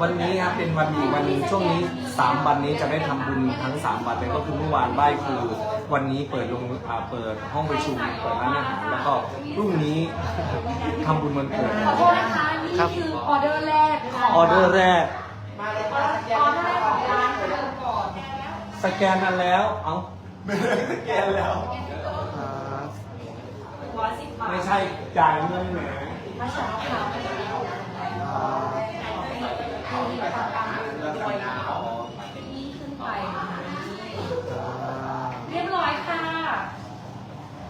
วันนี้ครับเป็นวันอีกวันหนึ่งช่วงนี้ 3 วันนี้จะได้ทำบุญทั้ง 3 วันเลยก็คือเมื่อวานไหว้ครูวันนี้เปิดโรงอ่าเปิดห้องประชุมเปิดร้านอาหารแล้วก็พรุ่งนี้ทำบุญวันเกิดขอโทษนะคะ นี่ครับคือออเดอร์แรกของออเดอร์แรก ออเดอร์แรกของร้านเดิมก่อนสแกนกันแล้ว เอ้าสแกนแล้ว ร้อยสิบบาทไม่ใช่จ่ายเงินแหม มาส องค่ะนี่ขึ้นไปเรียบร้อยค่ะ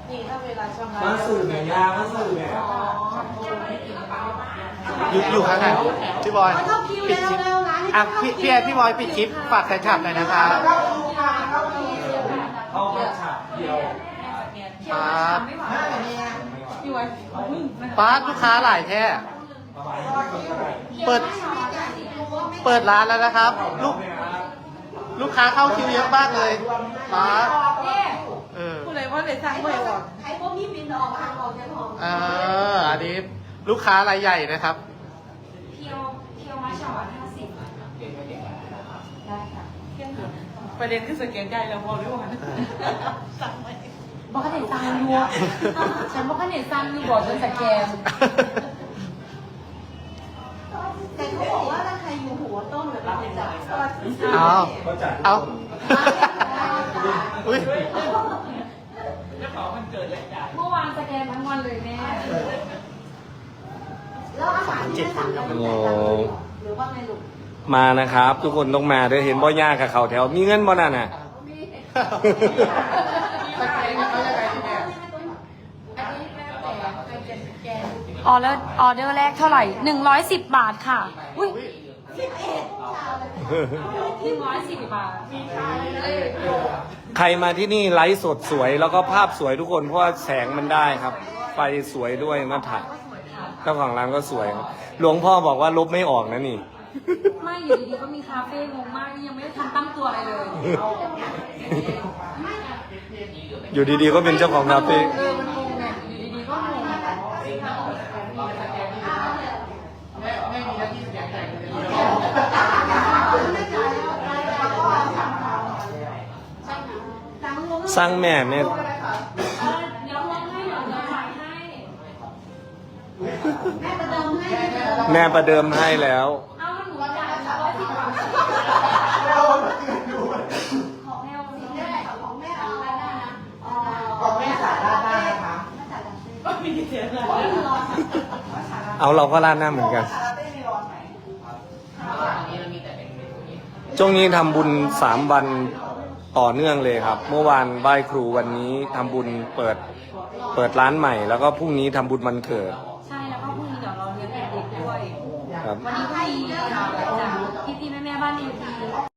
นี่ถ้าเวลาชำระมาสื่อเนี่ยยามาสื่อเนี่ยอยู่อยู่ข้างไหนพี่บอยเข้าคิวปิดแล้วคลิปแล้วร้านนี้อะพี่พี่แอนพี่บอยปิดคลิปฝากแฟนคลับหน่อยนะครับเข้ามาฉากเดียวครับไม่ไหวพี่ไว้พึ่งนะคะป้าดลูกค้าหลายแท้ประมาณนี้ก็ได้เปิด เปิดร้านแล้วนะครับ ลูกลูกค้าเข้าคิวเยอะมากเลยป้าดเนี่ยเออพูดเลยว่าเลยสั่งไม่ออกใครพวกพี่บินออกทางออกจากห้องเอออันนี้ลูกค้ารายใหญ่นะครับเพียวเพียวมาชอตห้าสิบได้ค่ะเที่ยงคืนประเด็นคือสแกนใจแล้วพอหรือเปล่าสั่งไหมบอกเขาเห็นซังอยู่ฉันบอกเขาเห็นซังอยู่บอกจนสแกน แต่เขาบอกว่าถ้าใครอยู่หัวต้นหรือเราจะ เอาเอาอุ้ยเจ้าของมันเกิดเลยจ่ายเมื่อวานสแกนทั้งวันเลยแม่ แล้วอาหารที่สั่งเราเป็นแบบหรือว่าไงลูกมานะครับ ทุกคนต้องมาเด้วยวเห็นบ่ยากกับเขาแถว มีเงินบ่นั่นน่ะม่อันนี้แม่ะสแกนออเดอร์ออเดอร์แรกเท่าไหร่หนึ่งร้อยสิบบาทค่ะ อุ้ย หนึ่งร้อยสิบบาทใครมาที่นี่ไลฟ์สดสวยแล้วก็ภาพสวยทุกคนเพราะว่าแสงมันได้ครับ ไฟสวยด้วยมาถ่ายเจ้าของร้านก็สวยครับ หลวงพ่อบอกว่าลบไม่ออกนะนี่ ไม่อยู่ดีๆก็มีคาเฟ่งงมากนี่ยังไม่ได้ทันตั้งตัวอะไรเลย อยู่ดีๆก็เป็นเจ้าของคาเฟ่ เออมันงงไงอยู่ดีๆก็งง สร้างแม่เนี่ย เดี๋ยวลองให้เดี๋ยวเราจ่ายให้แม่ประเดิมให้แม่ประเดิมให้แล้วเอาหนูจ่ายร้อยสิบบาทของแมวสิแม่ของแม่เอาแล้วนะอ๋อของแม่สาราหน้านะคะแม่จ่ายกันสิก็มีเสียงเลยเอาเราก็ร้านหน้าเหมือนกันช่วงนี้ทำบุญสามวัน ต่อเนื่องเลยครับ เมื่อวานไหว้ครูวันนี้ทำบุญเปิดเปิดร้านใหม่ แล้วก็พรุ่งนี้ทำบุญวันเกิด ใช่แล้วก็พรุ่งนี้เดี๋ยวเราเลี้ยงเด็กๆด้วย ครับ วันนี้ก็มีจากพี่ๆแม่ๆบ้านเอพี